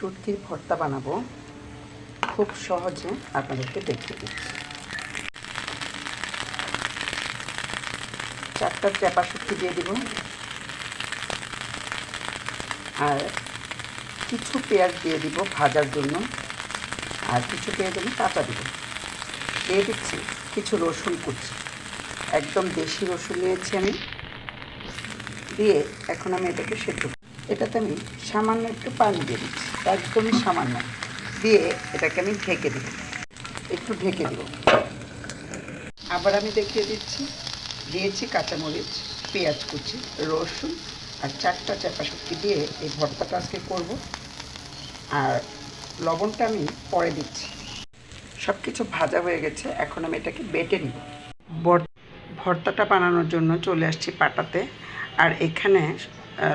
শুটকির ভর্তা বানাবো। খুব সহজে আপনাদেরকে দেখিয়ে দিচ্ছি। চারটা চাপা শুটকি দিয়ে দিব। আর কিছু পেঁয়াজ দিয়ে দিব ভাজার জন্য। আর কিছু পেঁয়াজ আমি কাঁচা দিব। দিয়ে দিচ্ছি কিছু রসুন কুচি। একদম দেশি রসুন নিয়েছি আমি। দিয়ে এখন আমি এটাকে সেদ্ধ। এটাতে আমি সামান্য একটু পানি দিয়ে দিচ্ছি। একদমই সামান্য। দিয়ে এটাকে আমি ঢেকে দেব। একটু ঢেকে দেব। আবার আমি দেখিয়ে দিচ্ছি। দিয়েছি কাঁচামরিচ, পেঁয়াজ কুচি, রসুন আর চারটা চাপা শুটকি দিয়ে এই ভর্তাটা আজকে করব। আর লবণটা আমি পরে দিচ্ছি। সব কিছু ভাজা হয়ে গেছে। এখন আমি এটাকে বেটে নিব। ভর্তাটা বানানোর জন্য চলে আসছি পাটাতে। আর এখানে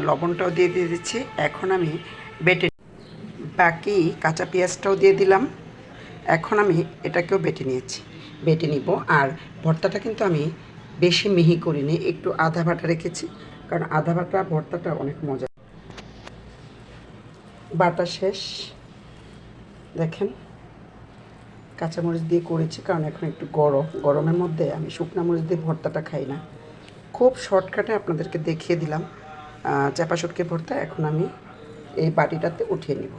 লবণটাও দিয়ে দিয়ে দিচ্ছি। এখন আমি বেটে বাকি কাঁচা পেঁয়াজটাও দিয়ে দিলাম। এখন আমি এটাকেও বেটে নিয়েছি। বেটে নিব। আর ভর্তাটা কিন্তু আমি বেশি মিহি করিনি, একটু আধা বাটা রেখেছি, কারণ আধা বাটা, ভর্তাটা অনেক মজা। বাটা শেষ। দেখেন, কাঁচামরিচ দিয়ে করেছি, কারণ এখন একটু গরম। গরমের মধ্যে আমি শুকনো মরিচ দিয়ে ভর্তাটা খাই না। খুব শর্টকাটে আপনাদেরকে দেখিয়ে দিলাম। চাপা শুটকি ভর্তা এখন আমি এই বাটিটাতে উঠিয়ে নিব।